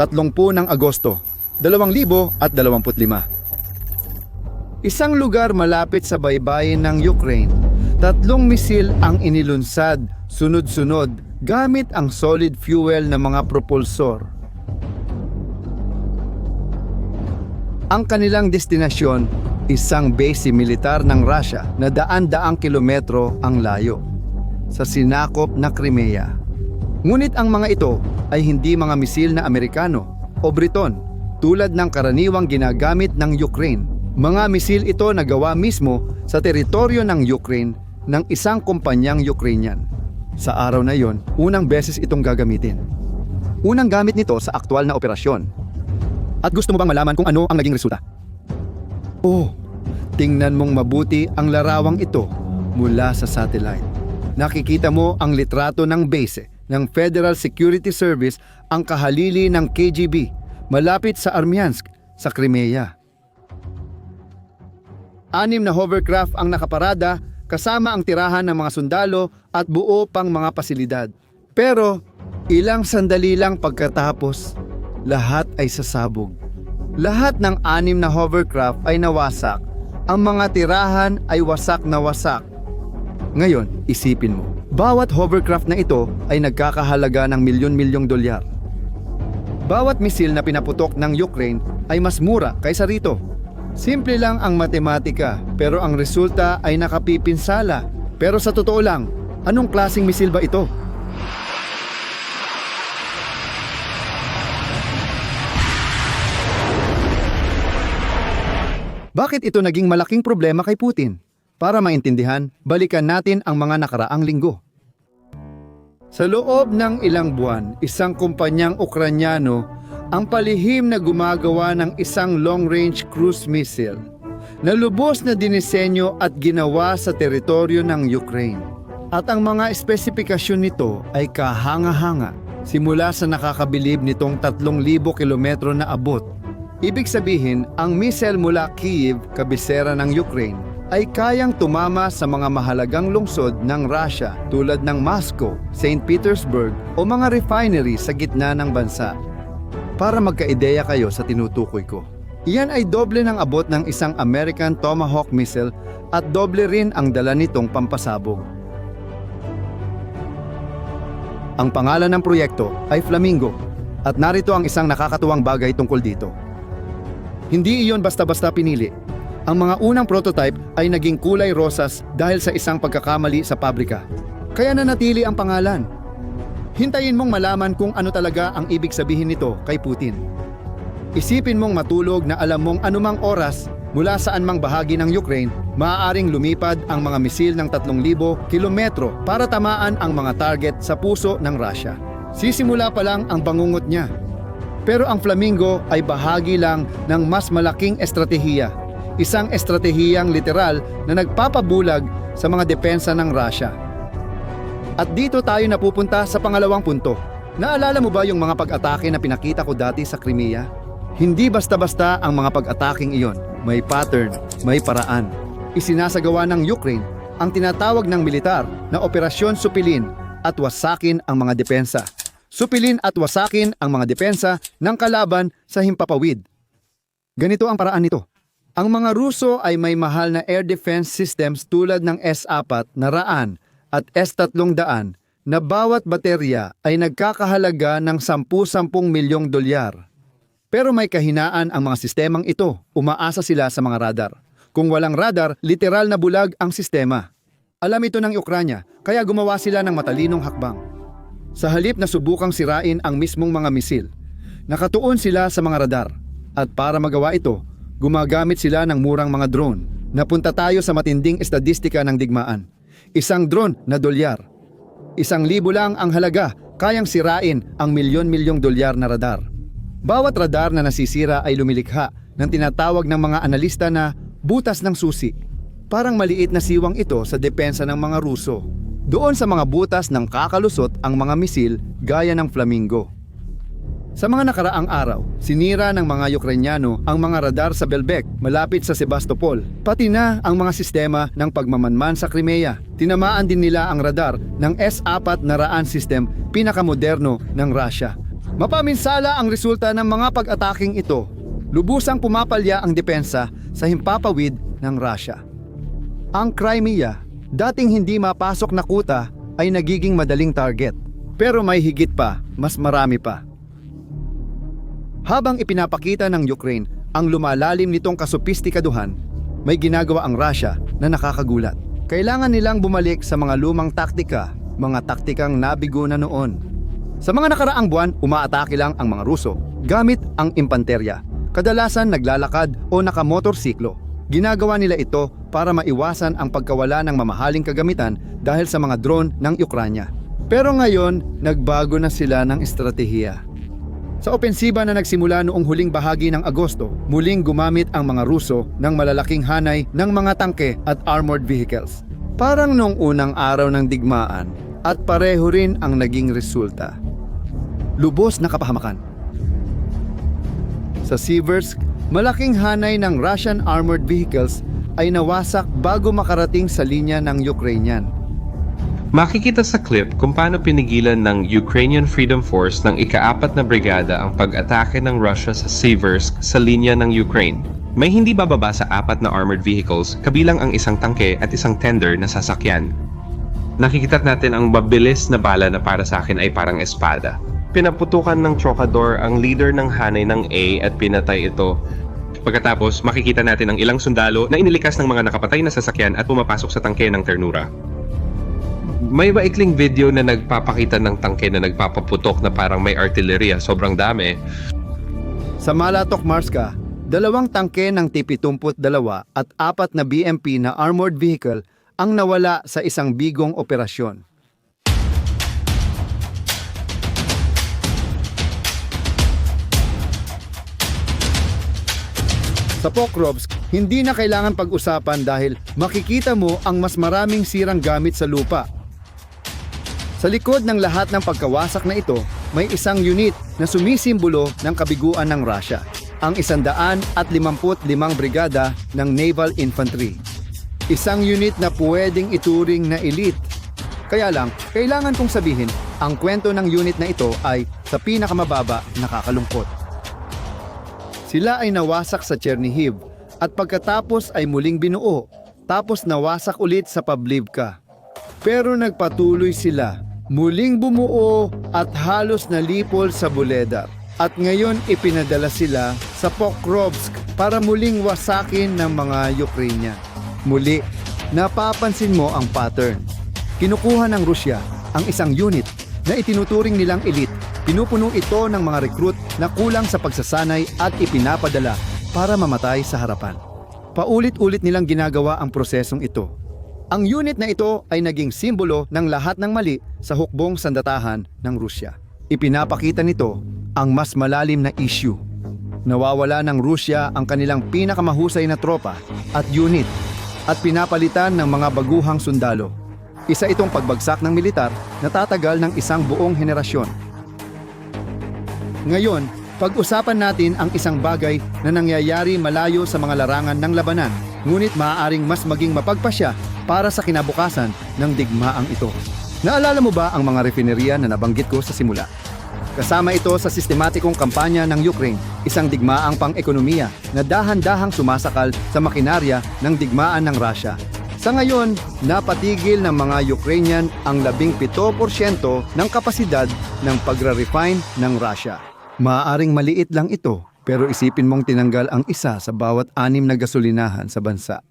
30 ng Agosto, 2025. Isang lugar malapit sa baybayin ng Ukraine, tatlong misil ang inilunsad sunod-sunod gamit ang solid fuel na mga propulsor. Ang kanilang destinasyon, isang base militar ng Russia na daan-daang kilometro ang layo sa sinakop na Crimea. Ngunit ang mga ito ay hindi mga misil na Amerikano o Briton tulad ng karaniwang ginagamit ng Ukraine. Mga misil ito na gawa mismo sa teritoryo ng Ukraine ng isang kumpanyang Ukrainian. Sa araw na yon, unang beses itong gagamitin. Unang gamit nito sa aktwal na operasyon. At gusto mo bang malaman kung ano ang naging resulta? Oh, tingnan mong mabuti ang larawang ito mula sa satellite. Nakikita mo ang litrato ng base ng Federal Security Service ang kahalili ng KGB malapit sa Armyansk sa Crimea. Anim na hovercraft ang nakaparada kasama ang tirahan ng mga sundalo at buo pang mga pasilidad. Pero ilang sandali lang pagkatapos, lahat ay sasabog. Lahat ng anim na hovercraft ay nawasak. Ang mga tirahan ay wasak na wasak. Ngayon, isipin mo, bawat hovercraft na ito ay nagkakahalaga ng milyon-milyong dolyar. Bawat misil na pinaputok ng Ukraine ay mas mura kaysa rito. Simple lang ang matematika, pero ang resulta ay nakapipinsala. Pero sa totoo lang, anong klasing misil ba ito? Bakit ito naging malaking problema kay Putin? Para maintindihan, balikan natin ang mga nakaraang linggo. Sa loob ng ilang buwan, isang kumpanyang Ukranyano ang palihim na gumagawa ng isang long-range cruise missile na lubos na dinisenyo at ginawa sa teritoryo ng Ukraine. At ang mga espesipikasyon nito ay kahanga-hanga simula sa nakakabilib nitong 3,000 kilometro na abot. Ibig sabihin, ang missile mula Kiev, kabisera ng Ukraine, ay kayang tumama sa mga mahalagang lungsod ng Russia tulad ng Moscow, St. Petersburg o mga refinery sa gitna ng bansa. Para magkaideya kayo sa tinutukoy ko. Iyan ay doble ng abot ng isang American Tomahawk missile at doble rin ang dala nitong pampasabog. Ang pangalan ng proyekto ay Flamingo at narito ang isang nakakatuwang bagay tungkol dito. Hindi iyon basta-basta pinili. Ang mga unang prototype ay naging kulay rosas dahil sa isang pagkakamali sa pabrika. Kaya nanatili ang pangalan. Hintayin mong malaman kung ano talaga ang ibig sabihin nito kay Putin. Isipin mong matulog na alam mong anumang oras mula saan mang bahagi ng Ukraine, maaaring lumipad ang mga misil ng 3,000 kilometro para tamaan ang mga target sa puso ng Russia. Sisimula pa lang ang bangungot niya. Pero ang Flamingo ay bahagi lang ng mas malaking estratehiya. Isang estratehiyang literal na nagpapabulag sa mga depensa ng Russia. At dito tayo napupunta sa pangalawang punto. Naalala mo ba yung mga pag-atake na pinakita ko dati sa Crimea? Hindi basta-basta ang mga pag-ataking iyon. May pattern, may paraan. Isinasagawa ng Ukraine ang tinatawag ng militar na Operasyon Supilin at wasakin ang mga depensa. Supilin at wasakin ang mga depensa ng kalaban sa himpapawid. Ganito ang paraan nito. Ang mga Ruso ay may mahal na air defense systems tulad ng S-4 na Raan at S-300 na bawat baterya ay nagkakahalaga ng 10-10 milyong dolyar. Pero may kahinaan ang mga sistemang ito. Umaasa sila sa mga radar. Kung walang radar, literal na bulag ang sistema. Alam ito ng Ukranya, kaya gumawa sila ng matalinong hakbang. Sa halip na subukang sirain ang mismong mga misil, nakatuon sila sa mga radar. At para magawa ito, gumagamit sila ng murang mga drone. Napunta tayo sa matinding estadistika ng digmaan. Isang drone na dolyar. Isang libo lang ang halaga, kayang sirain ang milyon-milyong dolyar na radar. Bawat radar na nasisira ay lumilikha ng tinatawag ng mga analista na butas ng susi. Parang maliit na siwang ito sa depensa ng mga Ruso. Doon sa mga butas ng kakalusot ang mga misil gaya ng Flamingo. Sa mga nakaraang araw, sinira ng mga Ukrainyano ang mga radar sa Belbek malapit sa Sebastopol, pati na ang mga sistema ng pagmamanman sa Crimea. Tinamaan din nila ang radar ng S-4 na raan system pinakamoderno ng Russia. Mapaminsala ang resulta ng mga pag-ataking ito. Lubusang pumapalya ang depensa sa himpapawid ng Russia. Ang Crimea, dating hindi mapasok na kuta, ay nagiging madaling target. Pero may higit pa, mas marami pa. Habang ipinapakita ng Ukraine ang lumalalim nitong kasopistikaduhan, may ginagawa ang Russia na nakakagulat. Kailangan nilang bumalik sa mga lumang taktika, mga taktikang nabigo na noon. Sa mga nakaraang buwan, umaatake lang ang mga Ruso gamit ang impanterya. Kadalasan naglalakad o nakamotorsiklo. Ginagawa nila ito para maiwasan ang pagkawala ng mamahaling kagamitan dahil sa mga drone ng Ukranya. Pero ngayon, nagbago na sila ng estratehiya. Sa opensiba na nagsimula noong huling bahagi ng Agosto, muling gumamit ang mga Ruso ng malalaking hanay ng mga tangke at armored vehicles. Parang noong unang araw ng digmaan at pareho rin ang naging resulta. Lubos na kapahamakan. Sa Siversk, malaking hanay ng Russian armored vehicles ay nawasak bago makarating sa linya ng Ukrainian. Makikita sa clip kung paano pinigilan ng Ukrainian Freedom Force ng ikaapat na brigada ang pag-atake ng Russia sa Siversk sa linya ng Ukraine. May hindi bababa sa apat na armored vehicles, kabilang ang isang tangke at isang tender na sasakyan. Nakikita natin ang mabilis na bala na para sa akin ay parang espada. Pinaputukan ng Trocador ang leader ng hanay ng A at pinatay ito. Pagkatapos, makikita natin ang ilang sundalo na inilikas ng mga nakapatay na sasakyan at pumapasok sa tangke ng Ternura. May maikling video na nagpapakita ng tangke na nagpapaputok na parang may artillery. Sobrang dami. Sa Malatok Marska, dalawang tangke ng T-72 at apat na BMP na armored vehicle ang nawala sa isang bigong operasyon. Sa Pokrovsk, hindi na kailangan pag-usapan dahil makikita mo ang mas maraming sirang gamit sa lupa. Sa likod ng lahat ng pagkawasak na ito, may isang unit na sumisimbolo ng kabiguan ng Russia, ang 155 Brigada ng Naval Infantry. Isang unit na pwedeng ituring na elite. Kaya lang, kailangan kong sabihin, ang kwento ng unit na ito ay sa pinakamababa nakakalungkot. Sila ay nawasak sa Chernihiv at pagkatapos ay muling binuo, tapos nawasak ulit sa Pavlivka. Pero nagpatuloy sila, muling bumuo at halos nalipol sa Buledar. At ngayon ipinadala sila sa Pokrovsk para muling wasakin ng mga Ukrainian. Muli, napapansin mo ang pattern. Kinukuha ng Rusya ang isang unit na itinuturing nilang elite. Pinupuno ito ng mga recruit na kulang sa pagsasanay at ipinapadala para mamatay sa harapan. Paulit-ulit nilang ginagawa ang prosesong ito. Ang unit na ito ay naging simbolo ng lahat ng mali sa hukbong sandatahan ng Rusya. Ipinapakita nito ang mas malalim na issue. Nawawala ng Rusya ang kanilang pinakamahusay na tropa at unit at pinapalitan ng mga baguhang sundalo. Isa itong pagbagsak ng militar na tatagal ng isang buong henerasyon. Ngayon, pag-usapan natin ang isang bagay na nangyayari malayo sa mga larangan ng labanan, ngunit maaaring mas maging mapagpasya para sa kinabukasan ng digmaang ito. Naalala mo ba ang mga refinerya na nabanggit ko sa simula? Kasama ito sa sistematikong kampanya ng Ukraine, isang digmaang pang-ekonomiya na dahan-dahang sumasakal sa makinarya ng digmaan ng Russia. Sa ngayon, napatigil ng mga Ukrainian ang 17% ng kapasidad ng pagra-refine ng Russia. Maaaring maliit lang ito, pero isipin mong tinanggal ang isa sa bawat anim na gasolinahan sa bansa.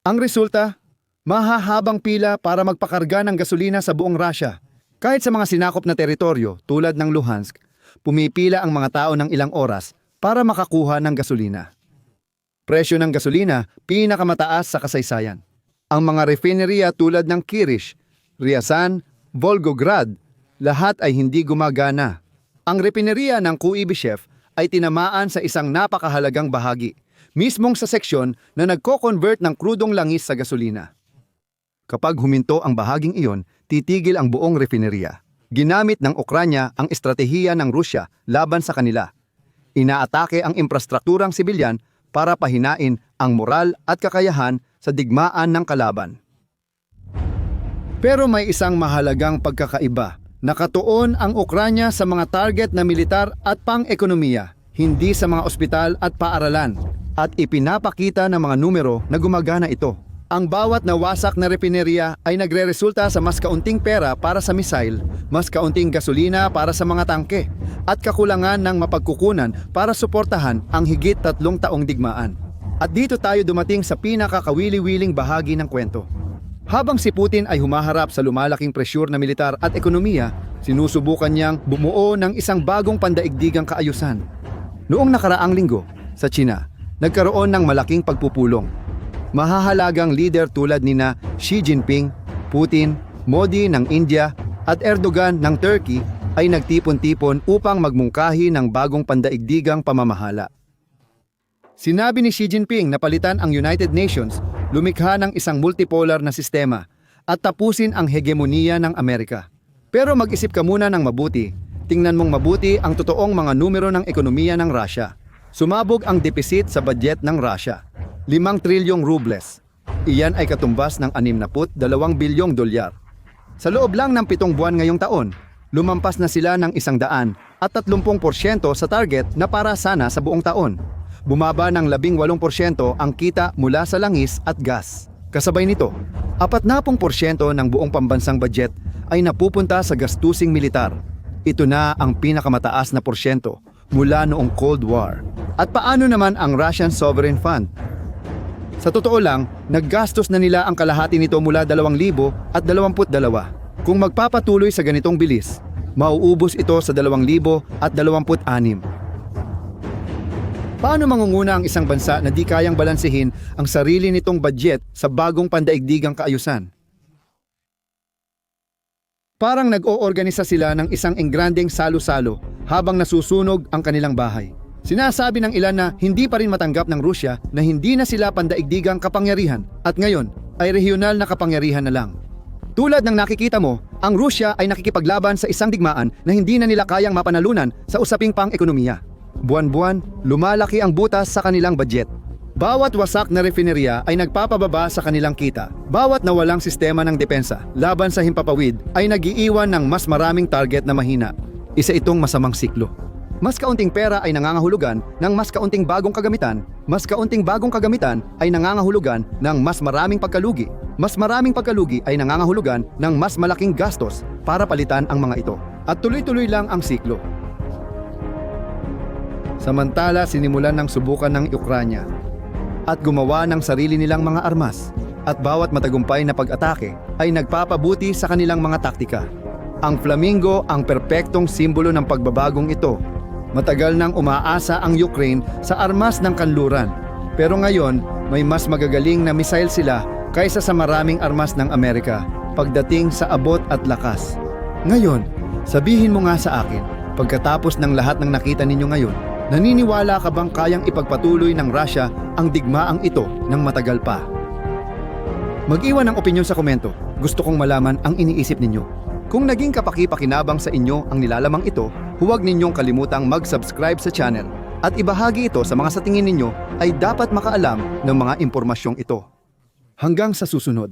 Ang resulta, mahahabang pila para magpakarga ng gasolina sa buong Russia. Kahit sa mga sinakop na teritoryo tulad ng Luhansk, pumipila ang mga tao ng ilang oras para makakuha ng gasolina. Presyo ng gasolina pinakamataas sa kasaysayan. Ang mga refineria tulad ng Kirish, Ryazan, Volgograd, lahat ay hindi gumagana. Ang refineria ng Kuibyshev ay tinamaan sa isang napakahalagang bahagi, mismong sa seksyon na nagko-convert ng krudong langis sa gasolina. Kapag huminto ang bahaging iyon, titigil ang buong refineria. Ginamit ng Ukranya ang estratehiya ng Rusya laban sa kanila. Inaatake ang infrastrukturang sibilyan para pahinain ang moral at kakayahan sa digmaan ng kalaban. Pero may isang mahalagang pagkakaiba. Nakatuon ang Ukranya sa mga target na militar at pang-ekonomiya, hindi sa mga ospital at paaralan. At ipinapakita ng mga numero na gumagana ito. Ang bawat nawasak na refinerya ay nagre-resulta sa mas kaunting pera para sa misail, mas kaunting gasolina para sa mga tangke, at kakulangan ng mapagkukunan para suportahan ang higit tatlong taong digmaan. At dito tayo dumating sa pinakakawili-wiling bahagi ng kwento. Habang si Putin ay humaharap sa lumalaking presyur na militar at ekonomiya, sinusubukan niyang bumuo ng isang bagong pandaigdigang kaayusan. Noong nakaraang linggo, sa China, nagkaroon ng malaking pagpupulong. Mahahalagang leader tulad nina Xi Jinping, Putin, Modi ng India at Erdogan ng Turkey ay nagtipon-tipon upang magmungkahi ng bagong pandaigdigang pamamahala. Sinabi ni Xi Jinping na palitan ang United Nations, lumikha ng isang multipolar na sistema at tapusin ang hegemoniya ng Amerika. Pero mag-isip ka muna ng mabuti. Tingnan mong mabuti ang totoong mga numero ng ekonomiya ng Russia. Sumabog ang deficit sa budget ng Russia. 5 trilyong rubles. Iyan ay katumbas ng 62 bilyong dolyar. Sa loob lang ng pitong buwan ngayong taon, lumampas na sila ng isang daan at 30% sa target na para sana sa buong taon. Bumaba ng 18% ang kita mula sa langis at gas. Kasabay nito, 40% ng buong pambansang budget ay napupunta sa gastusing militar. Ito na ang pinakamataas na porsyento mula noong Cold War. At paano naman ang Russian Sovereign Fund? Sa totoo lang, naggastos na nila ang kalahati nito mula 2,000 at 22. Kung magpapatuloy sa ganitong bilis, mauubos ito sa 2,000 at 26. Paano mangunguna ang isang bansa na di kayang balansehin ang sarili nitong budget sa bagong pandaigdigang kaayusan? Parang nag-oorganisa sila ng isang engrandeng salo-salo habang nasusunog ang kanilang bahay. Sinasabi ng ilan na hindi pa rin matanggap ng Rusya na hindi na sila pandaigdigang kapangyarihan at ngayon ay regional na kapangyarihan na lang. Tulad ng nakikita mo, ang Rusya ay nakikipaglaban sa isang digmaan na hindi na nila kayang mapanalunan sa usaping pang-ekonomiya. Buwan-buwan, lumalaki ang butas sa kanilang budget. Bawat wasak na refinerya ay nagpapababa sa kanilang kita. Bawat nawalang sistema ng depensa laban sa himpapawid ay nagiiwan ng mas maraming target na mahina. Isa itong masamang siklo. Mas kaunting pera ay nangangahulugan ng mas kaunting bagong kagamitan, mas kaunting bagong kagamitan ay nangangahulugan ng mas maraming pagkalugi. Mas maraming pagkalugi ay nangangahulugan ng mas malaking gastos para palitan ang mga ito. At tuloy-tuloy lang ang siklo. Samantala sinimulan ng subukan ng Ukranya at gumawa ng sarili nilang mga armas at bawat matagumpay na pag-atake ay nagpapabuti sa kanilang mga taktika. Ang flamingo ang perpektong simbolo ng pagbabagong ito. Matagal nang umaasa ang Ukraine sa armas ng kanluran. Pero ngayon, may mas magagaling na misail sila kaysa sa maraming armas ng Amerika pagdating sa abot at lakas. Ngayon, sabihin mo nga sa akin, pagkatapos ng lahat ng nakita ninyo ngayon, naniniwala ka bang kayang ipagpatuloy ng Russia ang digmaang ito ng matagal pa? Mag-iwan ng opinyon sa komento. Gusto kong malaman ang iniisip ninyo. Kung naging kapaki-pakinabang sa inyo ang nilalamang ito, huwag ninyong kalimutang mag-subscribe sa channel at ibahagi ito sa mga sa tingin ninyo ay dapat makaalam ng mga impormasyong ito. Hanggang sa susunod.